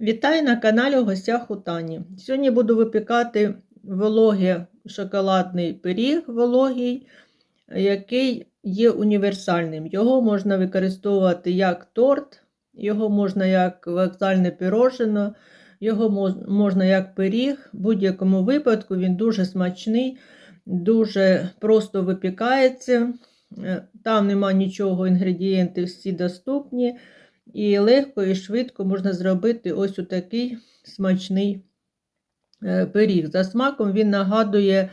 Вітаю на каналі у гостях у Тані. Сьогодні буду випікати вологий шоколадний пиріг вологий, який є універсальним. Його можна використовувати як торт, його можна як вокзальне пирожено, його можна як пиріг. В будь-якому випадку він дуже смачний, дуже просто випікається. Е, Там нема нічого, інгредієнти всі доступні. І легко і швидко можна зробити ось такий смачний е, пиріг. За смаком він нагадує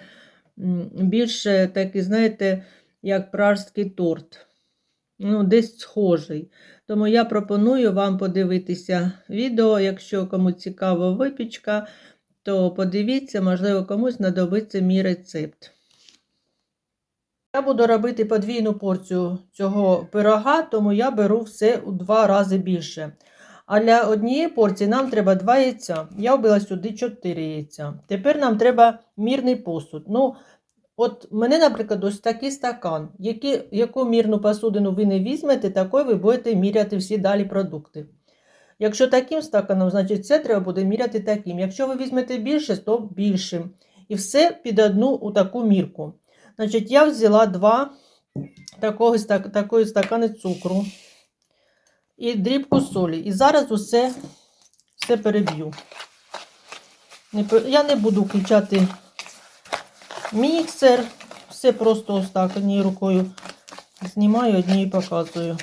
більше такий, знаєте, як пражський торт. Ну, десь схожий. Тому я пропоную вам подивитися відео. Якщо кому цікава випічка, то подивіться, можливо, комусь знадобиться мій рецепт. Я буду робити подвійну порцію цього пирога, тому я беру все у два рази більше. А для однієї порції нам треба 2 яйця. Я вбила сюди 4 яйця. Тепер нам треба мірний посуд. Ну, от мене, наприклад, ось такий стакан. Які, яку мірну посудину ви не візьмете, такою ви будете міряти всі далі продукти. Якщо таким стаканом, значить це треба буде міряти таким. Якщо ви візьмете більше, то більшим. І все під одну у таку мірку. Значить, я взяла два такого, такої стакани цукру і дрібку солі. І зараз усе, все переб'ю. Я не буду включати міксер. Все просто ось так однією рукою знімаю, однією показую.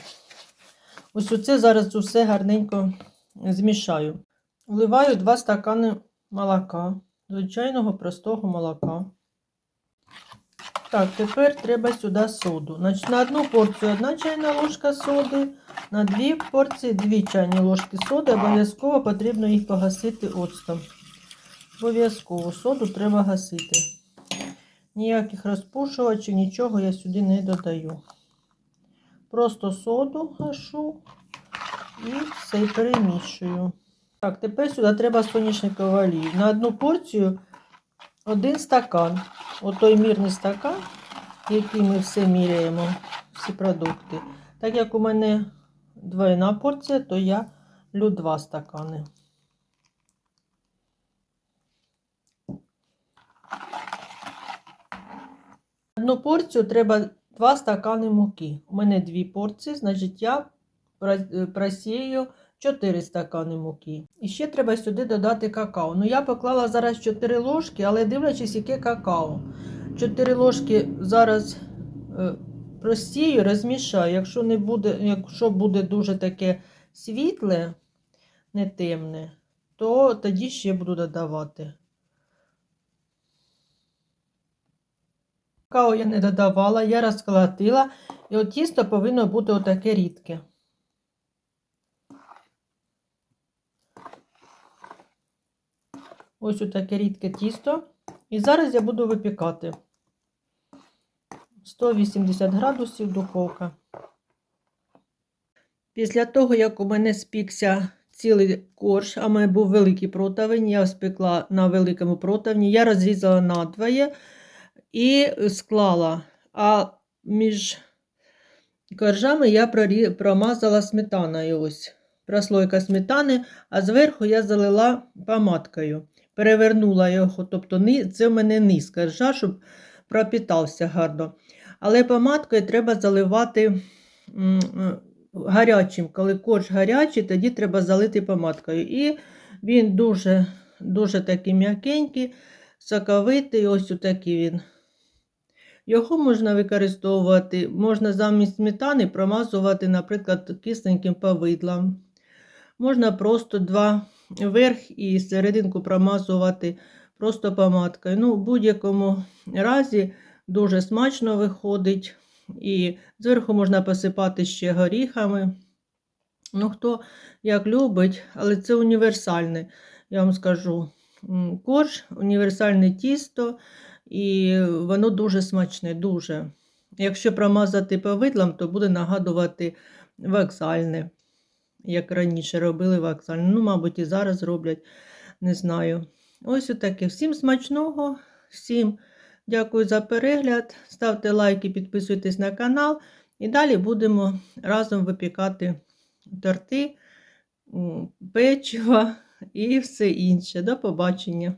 Ось оце зараз усе гарненько змішаю. Вливаю два стакани молока, звичайного простого молока. Так, тепер треба сюди соду. Значить, на одну порцію одна чайна ложка соди, на дві порції дві чайні ложки соди. Обов'язково потрібно їх погасити оцтом. Обов'язково соду треба гасити. Ніяких розпушувачів, нічого я сюди не додаю. Просто соду гашу і все перемішую. Так, тепер сюди треба соняшникову олію. На одну порцію один стакан. Отой мірний стакан, який ми все міряємо, всі продукти. Так як у мене двойна порція, то я лю два стакани. Одну порцію треба два стакани муки. У мене дві порції, значить я просію 4 стакани муки. І ще треба сюди додати какао. Ну, я поклала зараз 4 ложки, але дивлячись, яке какао. 4 ложки зараз е, просію, розмішаю. Якщо не буде, якщо буде дуже таке світле, не темне, то тоді ще буду додавати. Какао я не додавала, я розколотила, і от тісто повинно бути отаке рідке. Ось отаке рідке тісто. І зараз я буду випікати 180 градусів духовка. Після того, як у мене спікся цілий корж, а в мене був великий противень, я спекла на великому противні, я розрізала надвоє і склала. А між коржами я промазала сметаною. Ось прослойка сметани, а зверху я залила помадкою. Перевернула його, тобто це в мене низ коржа, щоб пропітався гарно. Але помадкою треба заливати м, гарячим. Коли корж гарячий, тоді треба залити помадкою. І він дуже, дуже такий м'якенький, соковитий, ось отакий він. Його можна використовувати, можна замість сметани промазувати, наприклад, кисленьким повидлом. Можна просто два верх і серединку промазувати просто помадкою. Ну, в будь-якому разі дуже смачно виходить. І зверху можна посипати ще горіхами. Ну, хто як любить, але це універсальне, я вам скажу. Корж, універсальне тісто, і воно дуже смачне, дуже. Якщо промазати повидлом, то буде нагадувати вокзальне, як раніше робили вокзальні. Ну, мабуть, і зараз роблять, не знаю. Ось отаке. Всім смачного, всім дякую за перегляд. Ставте лайки, підписуйтесь на канал. І далі будемо разом випікати торти, печиво, і все інше. До побачення.